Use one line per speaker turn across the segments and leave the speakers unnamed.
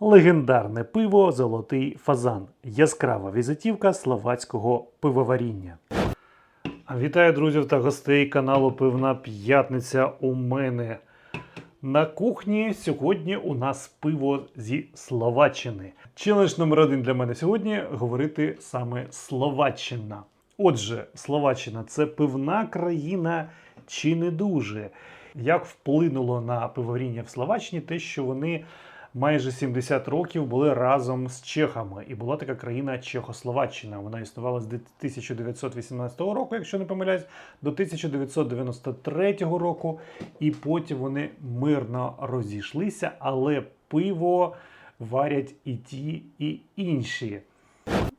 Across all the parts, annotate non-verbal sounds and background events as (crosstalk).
Легендарне пиво Золотий фазан. Яскрава візитівка словацького пивоваріння. Вітаю друзів та гостей каналу Пивна П'ятниця. У мене на кухні сьогодні у нас пиво зі Словаччини. Челендж номер один для мене сьогодні говорити саме Словаччина. Отже, Словаччина це пивна країна чи не дуже. Як вплинуло на пивоваріння в Словаччині те, що вони майже 70 років були разом з чехами, і була така країна Чехословаччина. Вона існувала з 1918 року, якщо не помиляюсь, до 1993 року, і потім вони мирно розійшлися, але пиво варять і ті, і інші.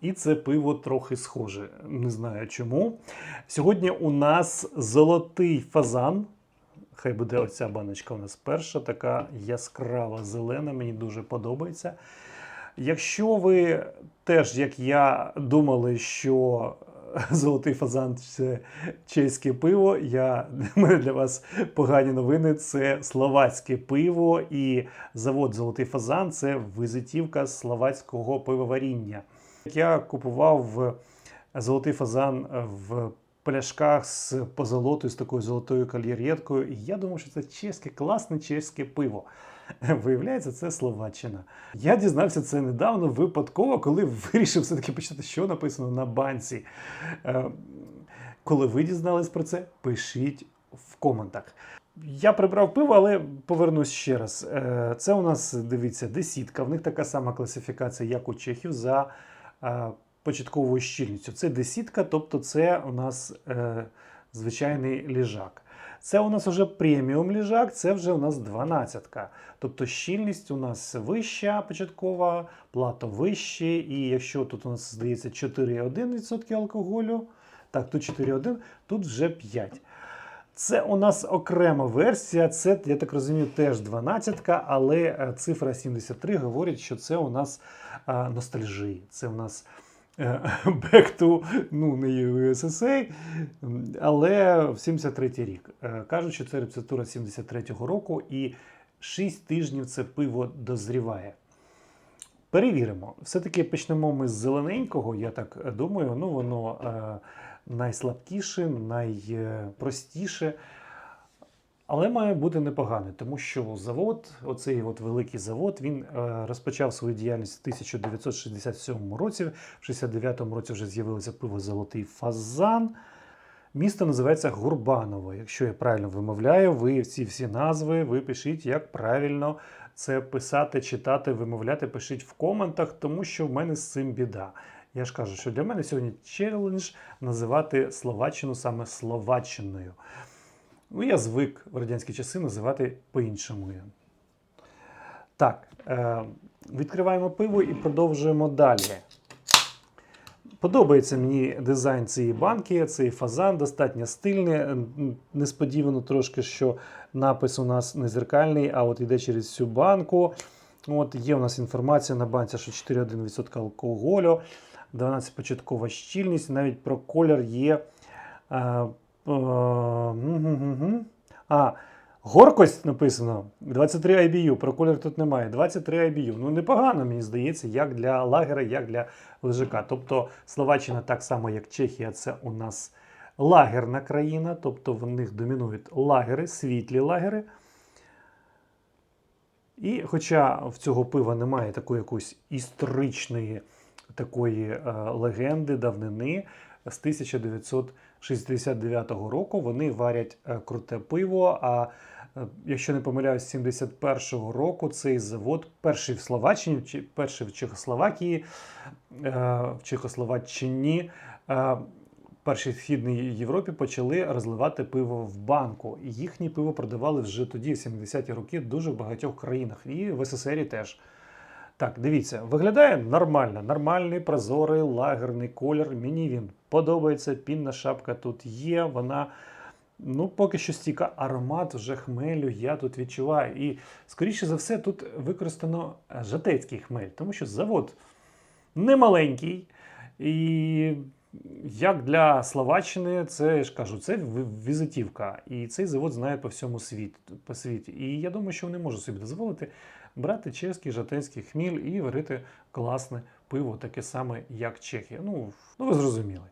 І це пиво трохи схоже. Не знаю чому. Сьогодні у нас золотий фазан. Хай буде оця баночка у нас перша, така яскрава зелена, мені дуже подобається. Якщо ви теж, як я, думали, що (laughs) золотий фазан це чеське пиво, я, (laughs) мене для вас погані новини. Це словацьке пиво, і завод Золотий фазан це визитівка словацького пивоваріння. Я купував золотий фазан в пляшках з позолотою, з такою золотою кальєрєткою. І я думав, що це чеське, класне чеське пиво. (laughs) Виявляється, це Словаччина. Я дізнався це недавно випадково, коли (laughs) вирішив все-таки почитати, що написано на банці. Е, Коли ви дізнались про це, пишіть в коментах. Я прибрав пиво, але повернусь ще раз. Е, Це у нас, дивіться, десітка. В них така сама класифікація, як у чехів, за е, початковою щільністю. Це десітка, тобто це у нас е, звичайний ліжак. Це у нас вже преміум ліжак, це вже у нас 12. Тобто щільність у нас вища початкова, плато вище. І якщо тут у нас здається 4,1% алкоголю, так, тут 4,1, тут вже 5. Це у нас окрема версія, це, я так розумію, теж 12, але е, цифра 73 говорить, що це у нас ностальжі. Це у нас е, (laughs) back to, ну, не USSA, але в 73 рік. Е, Кажуть, що це рецептура 73-го року, і 6 тижнів це пиво дозріває. Перевіримо. Все-таки почнемо ми з зелененького, я так думаю. Ну, воно е, найслабкіше, найпростіше. Але має бути непогане, тому що завод, оцей от великий завод, він е, розпочав свою діяльність в 1967 році. В 69-му році вже з'явилося пиво Золотий фазан. Місто називається Гурбаново. Якщо я правильно вимовляю, ви ці всі назви ви пишіть, як правильно це писати, читати, вимовляти. Пишіть в коментах, тому що в мене з цим біда. Я ж кажу, що для мене сьогодні челендж називати Словаччину саме Словаччиною. Ну, я звик в радянські часи називати по-іншому. Так, е, відкриваємо пиво і продовжуємо далі. Подобається мені дизайн цієї банки, цей фазан достатньо стильний. Несподівано трошки, що напис у нас не зеркальний, а от йде через всю банку. От Є у нас інформація на банці, що 4,1% алкоголю, 12 початкова щільність, навіть про колір є. е, е. А, горкость написано 23 IBU, про колір тут немає. 23 IBU. Ну, непогано, мені здається, як для лагера, як для лежака. Тобто Словаччина, так само як Чехія, це у нас лагерна країна, тобто в них домінують лагери, світлі лагери. І хоча в цього пива немає такої якоїсь історичної такої е, легенди, давнини, з 1969 року вони варять е, круте пиво. А е, якщо не помиляюсь, з 71-го року цей завод, перший в Словаччині, чи перший в Чехословакії, е, в Чехословаччині, першій східній Європі почали розливати пиво в банку. І їхнє пиво продавали вже тоді, в 70-ті роки, дуже в багатьох країнах, і в СССР теж. Так, дивіться, виглядає нормально, нормальний, прозорий, лагерний колір. Мені він подобається. Пінна шапка тут є. Вона ну, поки що стійка. Аромат вже хмелю я тут відчуваю. І, скоріше за все, тут використано е, жатецький хмель, тому що завод немаленький. І як для Словаччини, це я ж кажу, це ві- візитівка. І цей завод знає по всьому світі. І я думаю, що вони можуть собі дозволити брати чеський жатенський хміль і варити класне пиво, таке саме, як Чехія. Ну, ну ви зрозуміли.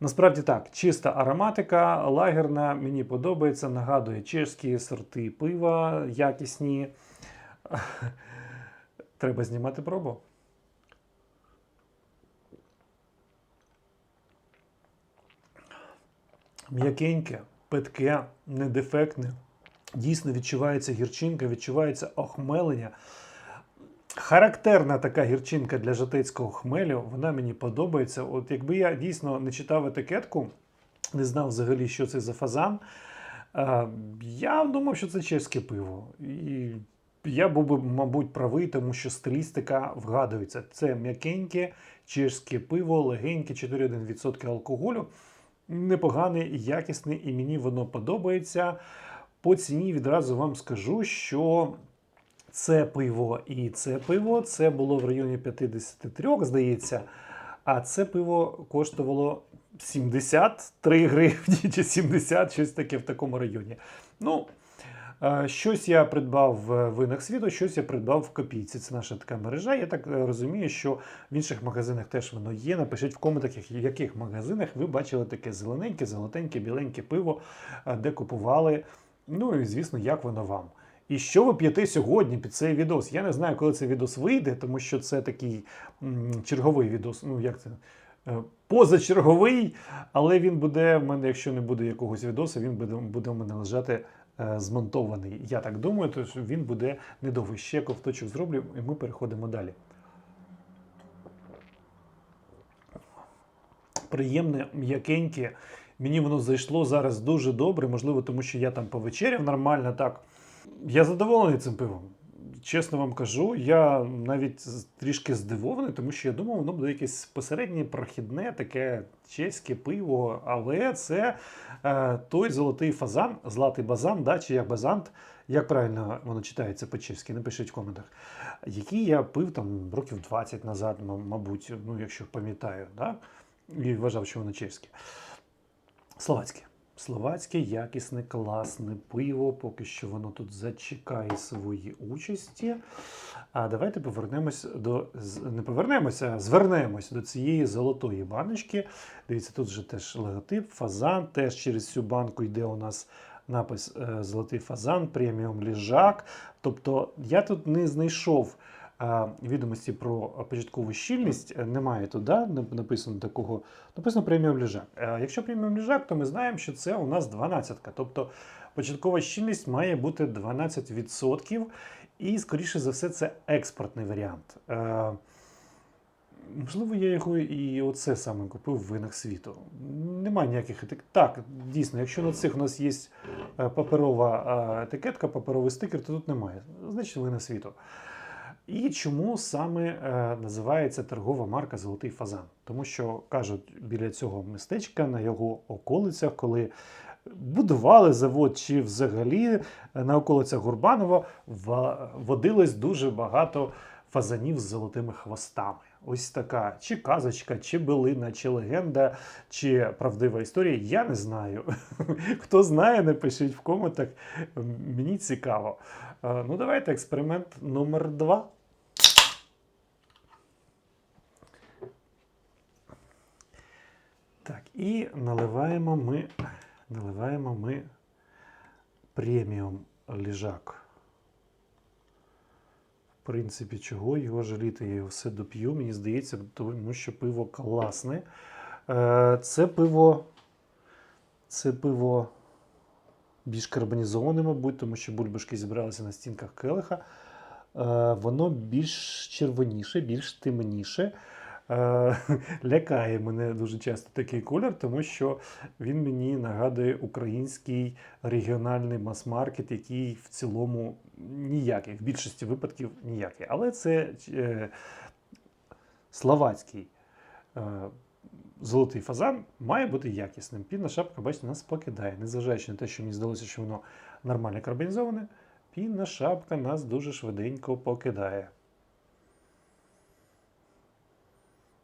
Насправді так, чиста ароматика, лагерна, мені подобається, нагадує чешські сорти пива, якісні. (laughs) Треба знімати пробу. М'якеньке, питке, недефектне. Дійсно відчувається гірчинка, відчувається охмелення. Характерна така гірчинка для жатецького хмелю, вона мені подобається. От якби я дійсно не читав етикетку, не знав взагалі, що це за фазан, е, я думав, що це чеське пиво. І я був би, мабуть, правий, тому що стилістика вгадується. Це м'якеньке чешське пиво, легеньке, 4,1% алкоголю. Непоганий, якісний, і мені воно подобається. По ціні відразу вам скажу, що це пиво і це пиво це було в районі 53, здається. А це пиво коштувало 73 гривні чи 70, щось таке в такому районі. Ну, е, щось я придбав в винах світу, щось я придбав в копійці. Це наша така мережа. Я так е, розумію, що в інших магазинах теж воно є. Напишіть в коментах, в яких магазинах ви бачили таке зелененьке, золотеньке, біленьке пиво, е, де купували. Ну і звісно, як воно вам. І що ви п'єте сьогодні під цей відос? Я не знаю, коли цей відос вийде, тому що це такий черговий відос. Ну, як це? Е, Позачерговий, але він буде в мене, якщо не буде якогось відосу, він буде, буде в мене лежати е, змонтований. Я так думаю, то він буде недовгий. Ще ковточок зроблю, і ми переходимо далі. Приємне, м'якеньке. Мені воно зайшло зараз дуже добре, можливо, тому що я там повечеряв нормально так. Я задоволений цим пивом. Чесно вам кажу, я навіть трішки здивований, тому що я думав, воно буде якесь посереднє прохідне, таке чеське пиво, але це е, той золотий фазан, златий базан, да, чи як базант, як правильно воно читається по-чеськи, напишіть в коментах, який я пив там років 20 назад, мабуть, ну, якщо пам'ятаю, да? і вважав, що воно чеське. Словацьке. Словацьке якісне, класне пиво, поки що воно тут зачекає свої участі. А давайте повернемось до не повернемося, а звернемось до цієї золотої баночки. Дивіться, тут же теж логотип, фазан. Теж через цю банку йде у нас напис е, Золотий фазан, преміум ліжак. Тобто я тут не знайшов відомості про початкову щільність. Е, Немає тут да, написано такого. Написано преміум ліжак. Е, Якщо преміум ліжак, то ми знаємо, що це у нас 12. -ка. Тобто початкова щільність має бути 12%. І, скоріше за все, це експортний варіант. Е, Можливо, я його і оце саме купив в винах світу. Немає ніяких етик. Так, дійсно, якщо на цих у нас є паперова етикетка, паперовий стикер, то тут немає. Значить, вина світу. І чому саме е, називається торгова марка Золотий фазан? Тому що кажуть, біля цього містечка на його околицях, коли будували завод, чи взагалі на околицях Гурбанова ва- водилось дуже багато фазанів з золотими хвостами. Ось така чи казочка, чи билина, чи легенда, чи правдива історія. Я не знаю. (laughs) Хто знає, напишіть в коментах. Мені цікаво. Е, Ну, давайте експеримент номер два. Так, і наливаємо ми, наливаємо ми преміум ліжак. В принципі, чого його жаліти? Я його все доп'ю. Мені здається, тому що пиво класне. Е, Це пиво. Це пиво більш карбонізоване, мабуть, тому що бульбашки зібралися на стінках келиха. Е, Воно більш червоніше, більш темніше. Е, (laughs) Лякає мене дуже часто такий колір, тому що він мені нагадує український регіональний мас-маркет, який в цілому ніякий, в більшості випадків ніякий. Але це е, словацький е, золотий фазан має бути якісним. Пінна шапка, бачите, нас покидає. Незважаючи на те, що мені здалося, що воно нормально карбонізоване, пінна шапка нас дуже швиденько покидає.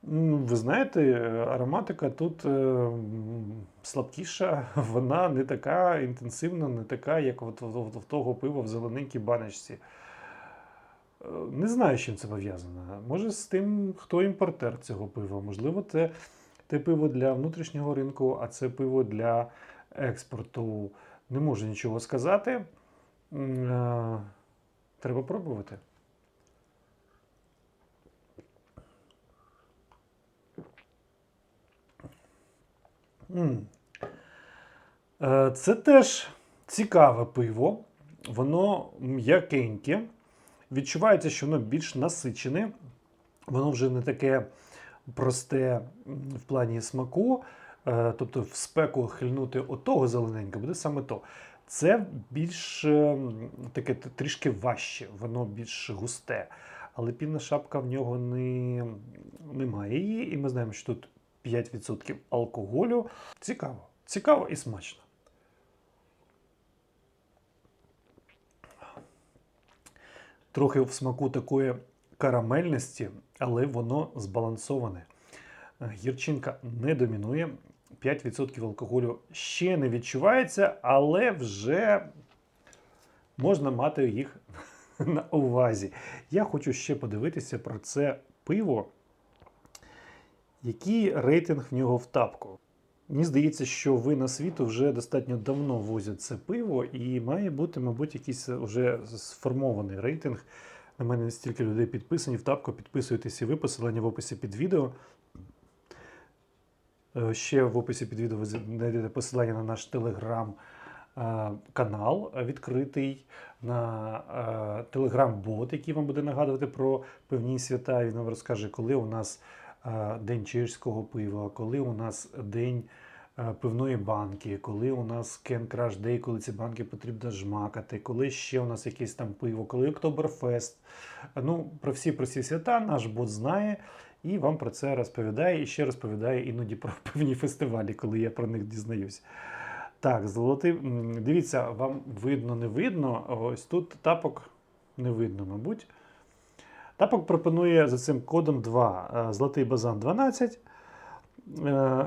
Ви знаєте, ароматика тут е, слабкіша, (laughs) вона не така інтенсивна, не така, як от, в того пива в зелененькій баночці. Е, Не знаю, з чим це пов'язано. Може, з тим, хто імпортер цього пива. Можливо, це те пиво для внутрішнього ринку, а це пиво для експорту. Не можу нічого сказати. Е, Треба пробувати. Це теж цікаве пиво. Воно м'якеньке. Відчувається, що воно більш насичене. Воно вже не таке просте в плані смаку. Е, Тобто в спеку хильнути отого зелененького буде саме то. Це більш е, таке трішки важче, воно більш густе. Але пінна шапка в нього не, немає і ми знаємо, що тут 5% алкоголю. Цікаво. Цікаво і смачно. Трохи в смаку такої карамельності, але воно збалансоване. Гірчинка не домінує. 5% алкоголю ще не відчувається, але вже можна мати їх (laughs) на увазі. Я хочу ще подивитися про це пиво. Який рейтинг в нього в тапку? Мені здається, що вина світу вже достатньо давно возять це пиво, і має бути, мабуть, якийсь вже сформований рейтинг. На мене стільки людей підписані в тапку. Підписуйтесь і ви, посилання в описі під відео. Е, Ще в описі під відео ви знайдете посилання на наш телеграм-канал відкритий, на е, телеграм-бот, який вам буде нагадувати про певні свята. Він вам розкаже, коли у нас е, день чешського пива, коли у нас день е, пивної банки, коли у нас Кен Краш Дей, коли ці банки потрібно жмакати, коли ще у нас якесь там пиво, коли Октоберфест. Ну, про всі про всі свята наш бот знає і вам про це розповідає і ще розповідає іноді про (laughs) певні фестивалі, коли я про них дізнаюсь. Так, золотий. Дивіться, вам видно, не видно. Ось тут тапок не видно, мабуть. Тапок пропонує за цим кодом 2. е, Золотий базан 12. е,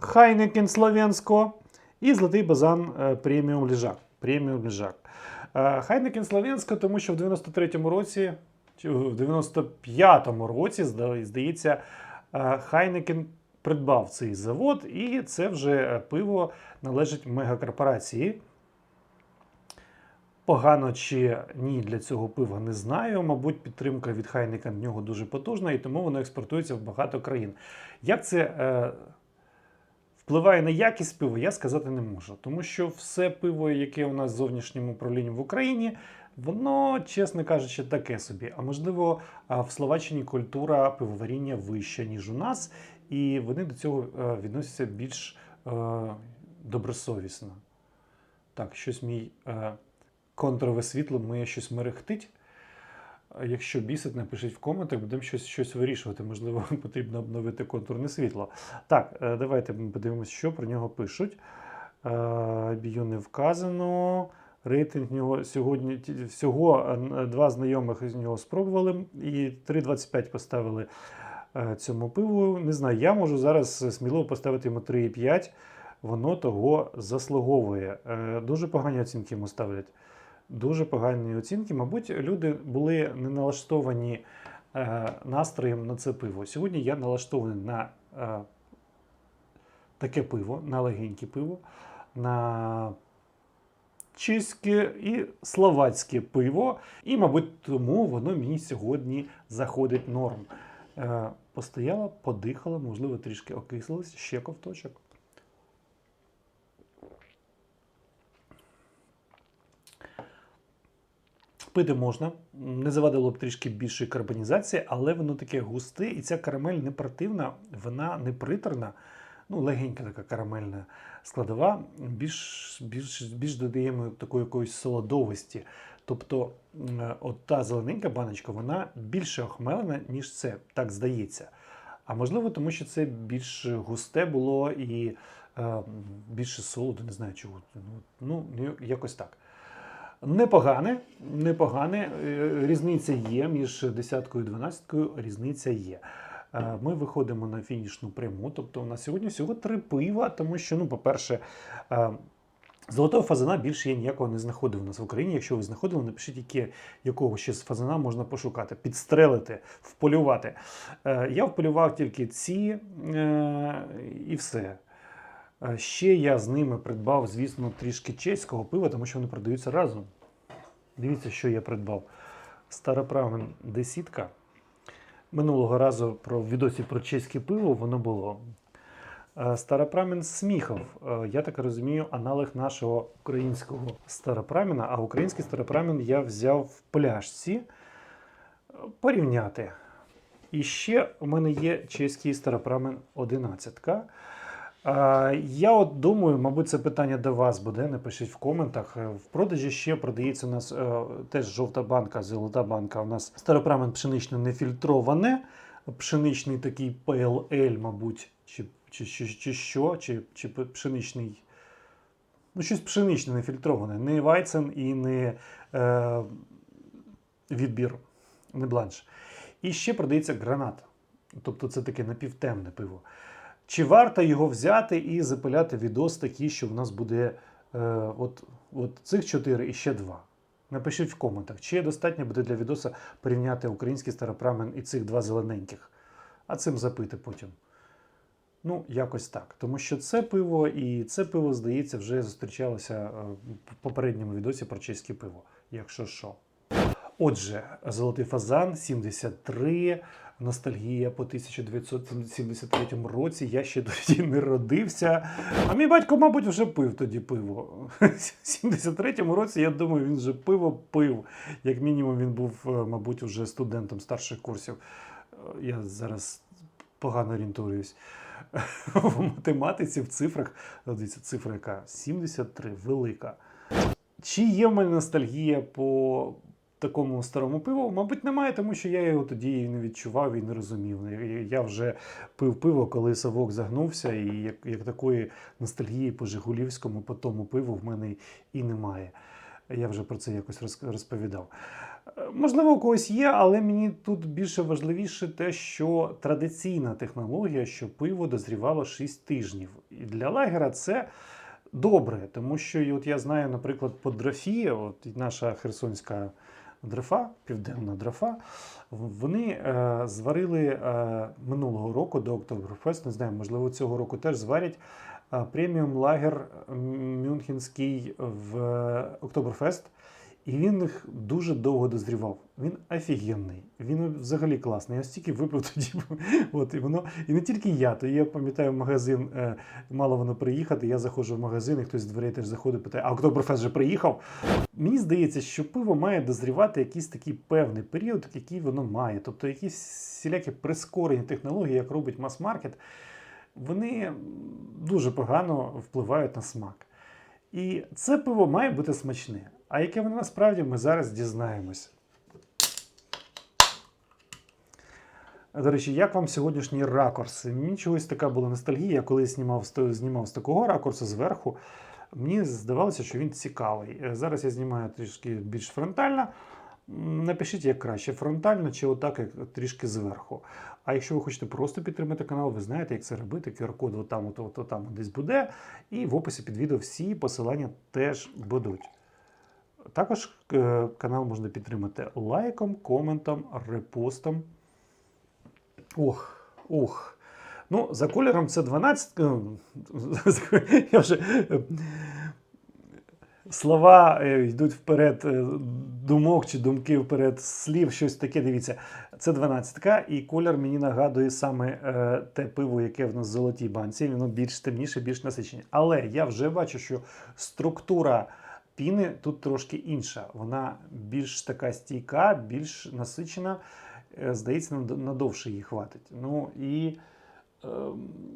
Хайнекен Словенсько і Золотий базан е, преміум ліжак. Преміум ліжак. Хайнекен Словенсько, тому що в 93-му році, чи в 95-му році, здається, Хайнекен придбав цей завод, і це вже пиво належить мегакорпорації. Погано чи ні для цього пива не знаю. Мабуть, підтримка від Хайнека в нього дуже потужна, і тому воно експортується в багато країн. Як це е, впливає на якість пива, я сказати не можу. Тому що все пиво, яке у нас з зовнішнім управлінням в Україні, воно, чесно кажучи, таке собі. А можливо, в Словаччині культура пивоваріння вища, ніж у нас, і вони до цього е, відносяться більш е, добросовісно. Так, щось мій е, контрове світло моє щось мерехтить. Якщо бісить, напишіть в коментах, будемо щось, щось вирішувати. Можливо, (laughs) потрібно обновити контурне світло. Так, е, давайте ми подивимося, що про нього пишуть. Е, Бію не вказано. Рейтинг нього сьогодні всього е, два знайомих з нього спробували і 3,25 поставили цьому пиву. Не знаю, я можу зараз сміливо поставити йому 3,5. Воно того заслуговує. Дуже погані оцінки йому ставлять. Дуже погані оцінки. Мабуть, люди були не налаштовані е, настроєм на це пиво. Сьогодні я налаштований на е, таке пиво, на легеньке пиво, на чеське і словацьке пиво. І, мабуть, тому воно мені сьогодні заходить норм. Е, постояла, подихала, можливо, трішки окислилась, ще ковточок. Пити можна, не завадило б трішки більшої карбонізації, але воно таке густе, і ця карамель не противна, вона не приторна, ну, легенька така карамельна складова, більш, більш, більш додаємо такої якоїсь солодовості. Тобто, от та зелененька баночка, вона більше охмелена, ніж це, так здається. А можливо, тому що це більш густе було і е, більше солоду, не знаю чого. Ну, ну, якось так. Непогане, непогане. Е, Різниця є між десяткою і дванадцяткою, різниця є. Е, Ми виходимо на фінішну пряму. Тобто, у нас сьогодні всього три пива, тому що, ну, по-перше, е, Золотого фазана більше я ніякого не знаходив у нас в Україні. Якщо ви знаходили, напишіть, яке, якого ще з фазана можна пошукати, підстрелити, вполювати. Я вполював тільки ці і все. Ще я з ними придбав, звісно, трішки чеського пива, тому що вони продаються разом. Дивіться, що я придбав. Староправен десітка. Минулого разу про відосі про чеське пиво воно було. Е, Старопрамен Сміхов, Е, я так розумію, аналог нашого українського старопрамена, а український старопрамен я взяв в пляшці е, порівняти. І ще у мене є чеський старопрамен 11. Я от думаю, мабуть, це питання до вас буде. Напишіть в коментах. Е, В продажі ще продається у нас е, теж жовта банка, золота банка. У нас старопрамен пшеничне нефільтроване, пшеничний такий PLL, мабуть, чи, чи, чи, чи що, чи, чи пшеничний. Ну, щось пшеничне нефільтроване. Не Вайцен і не е, відбір, не бланш. І ще продається гранат. Тобто це таке напівтемне пиво. Чи варто його взяти і запиляти відос такий, що в нас буде е, от, от цих чотири і ще два? Напишіть в коментах, чи достатньо буде для відоса порівняти український старопрамен і цих два зелененьких. А цим запити потім. Ну, якось так. Тому що це пиво і це пиво, здається, вже зустрічалося е, в попередньому відосі про чеське пиво, якщо що. Отже, Золотий фазан 73, ностальгія по 1973 році. Я ще тоді не родився. А мій батько, мабуть, вже пив тоді пиво. (laughs) В 73-му році, я думаю, він вже пиво пив. Як мінімум, він був, е, мабуть, вже студентом старших курсів. Е, Я зараз погано орієнтуюсь. (laughs) В математиці, в цифрах, дивіться, цифра яка 73, велика. Чи є в мене ностальгія по такому старому пиву? Мабуть, немає, тому що я його тоді не відчував і не розумів. Я вже пив пиво, коли совок загнувся, і як, як такої ностальгії по Жигулівському, по тому пиву в мене і немає. Я вже про це якось розповідав. Е, Можливо, у когось є, але мені тут більше важливіше те, що традиційна технологія, що пиво дозрівало 6 тижнів. І для лагера це добре, тому що от я знаю, наприклад, по драфі, от наша херсонська драфа, південна дрефа, вони е, зварили е, минулого року до Октоберфест, не знаю, можливо, цього року теж зварять е, преміум лагер Мюнхенський в Октоберфест. І він їх дуже довго дозрівав. Він офігенний. Він взагалі класний. Я стільки випив тоді. (laughs) От, і, воно, і не тільки я, то я пам'ятаю магазин, е, мало воно приїхати. Я заходжу в магазин, і хтось з дверей теж заходить, питає, а Октоберфест вже приїхав. Мені здається, що пиво має дозрівати якийсь такий певний період, який воно має. Тобто якісь всілякі прискорені технології, як робить мас-маркет, вони дуже погано впливають на смак. І це пиво має бути смачне. А яке воно насправді ми зараз дізнаємось. До речі, як вам сьогоднішній ракурс? Мені чогось така була ностальгія, я коли знімав, знімав з такого ракурсу зверху. Мені здавалося, що він цікавий. Е, Зараз я знімаю трішки більш фронтально. Напишіть, як краще, фронтально чи отак, як трішки зверху. А якщо ви хочете просто підтримати канал, ви знаєте, як це робити. QR-код отам, от, от, отам десь буде. І в описі під відео всі посилання теж будуть. Також е, канал можна підтримати лайком, коментом, репостом. Ох, ох. Ну, за кольором це 12. е, (laughs) Я вже е, слова йдуть вперед думок чи думки вперед слів, щось таке. Дивіться, це 12 і колір мені нагадує саме те пиво, яке в нас в золотій банці. Воно більш темніше, більш насичене. Але я вже бачу, що структура піни тут трошки інша. Вона більш така стійка, більш насичена. Е, Здається, надовше її хватить. Ну і е,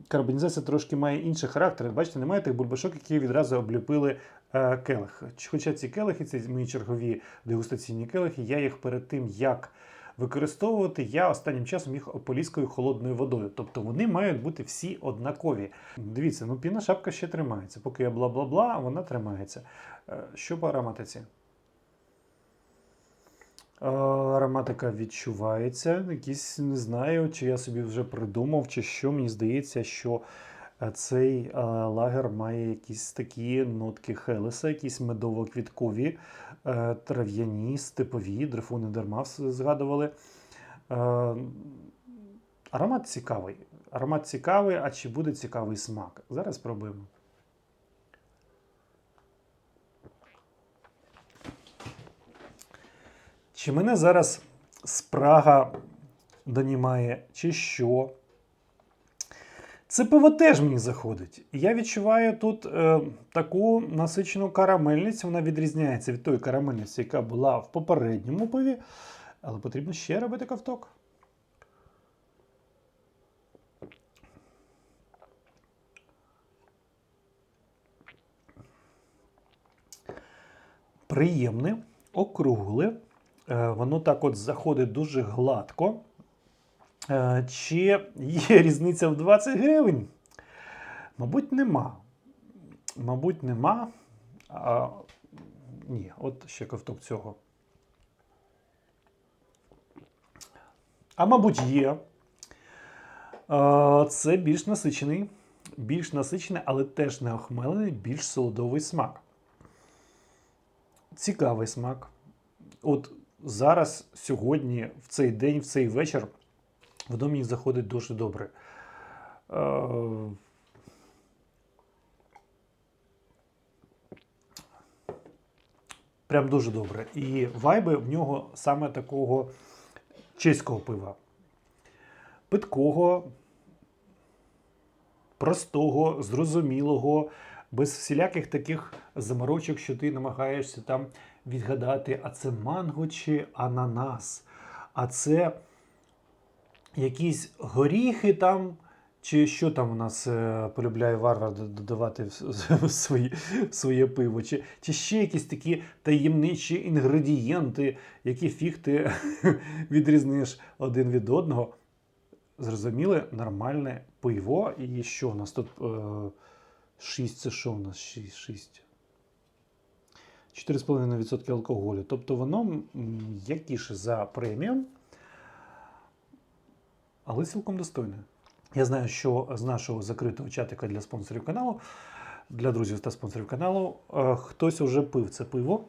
карбонізація трошки має інший характер. Бачите, немає тих бульбашок, які відразу обліпили е, келих. Хоча ці келихи, це мої чергові дегустаційні келихи, я їх перед тим, як використовувати, я останнім часом їх ополіскую холодною водою. Тобто вони мають бути всі однакові. Дивіться, ну піна шапка ще тримається. Поки я бла-бла-бла, вона тримається. Е, Що по ароматиці? Е, Ароматика відчувається. Якісь не знаю, чи я собі вже придумав, чи що. Мені здається, що е, цей лагер має якісь такі нотки Хелеса, якісь медово-квіткові, трав'яні, степові, дрифу не дарма згадували. Е, Аромат цікавий. Аромат цікавий, а чи буде цікавий смак? Зараз спробуємо. Чи мене зараз спрага донімає, чи що? Це пиво теж мені заходить. Я відчуваю тут е, таку насичену карамельність, вона відрізняється від тої карамельності, яка була в попередньому пиві. Але потрібно ще робити ковток. Приємне, округле. Е, Воно так от заходить дуже гладко. Е, Чи є (laughs) різниця в 20 гривень? Мабуть, нема. Мабуть, нема. А, ні, от ще ковток цього. А мабуть, є. Е, Це більш насичений, більш насичений, але теж не охмелений, більш солодовий смак. Цікавий смак. От зараз, сьогодні, в цей день, в цей вечір, воно мені заходить дуже добре. Е, Прям дуже добре. І вайби в нього саме такого чеського пива. Питкого, простого, зрозумілого, без всіляких таких заморочок, що ти намагаєшся там відгадати, а це манго чи ананас, а це якісь горіхи там. Чи що там у нас е, полюбляє варвар додавати (laughs) в, свої, в своє пиво? Чи, чи ще якісь такі таємничі інгредієнти, які фіг ти (laughs) відрізниш один від одного? Зрозуміле, нормальне пиво. І що у нас тут? Е, 6, це що у нас? 6, 6. 4,5% алкоголю. Тобто воно м'якіше за преміум, але цілком достойне. Я знаю, що з нашого закритого чатика для спонсорів каналу, для друзів та спонсорів каналу, е, хтось уже пив це пиво.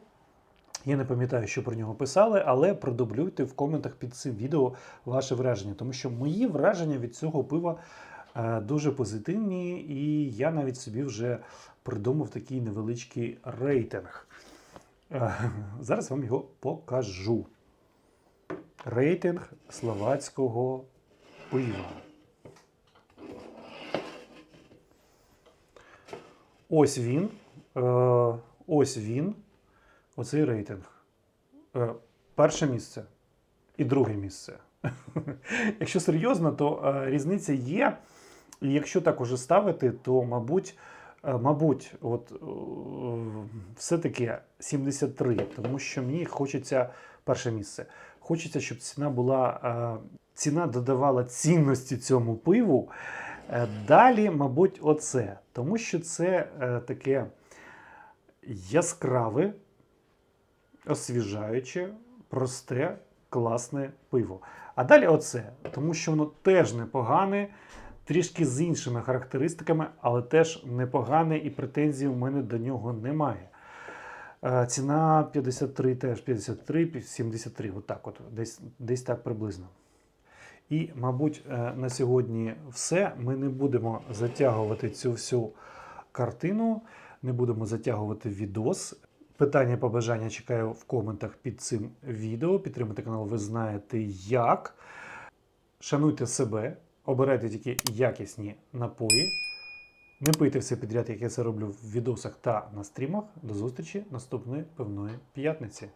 Я не пам'ятаю, що про нього писали, але продублюйте в коментах під цим відео ваше враження, тому що мої враження від цього пива е, дуже позитивні, і я навіть собі вже придумав такий невеличкий рейтинг. Е, Зараз вам його покажу. Рейтинг словацького пива. Ось він. Е, ось він. Оцей рейтинг. Е, перше місце і друге місце. (laughs) Якщо серйозно, то е, різниця є. І якщо так уже ставити, то, мабуть, мабуть, от, все-таки 73, тому що мені хочеться перше місце. Хочеться, щоб ціна була. Ціна додавала цінності цьому пиву. Е, Далі, мабуть, оце. Тому що це е, таке яскраве, освіжаюче, просте, класне пиво. А далі оце, тому що воно теж непогане, трішки з іншими характеристиками, але теж непогане і претензій у мене до нього немає. Е, Ціна 53, теж 53, 73, отак от, десь, десь так приблизно. І, мабуть, е, на сьогодні все. Ми не будемо затягувати цю всю картину, не будемо затягувати відос. Питання побажання чекаю в коментах під цим відео. Підтримати канал, ви знаєте як. Шануйте себе, обирайте тільки якісні напої. Не пийте все підряд, як я це роблю в відосах та на стрімах. До зустрічі наступної певної п'ятниці.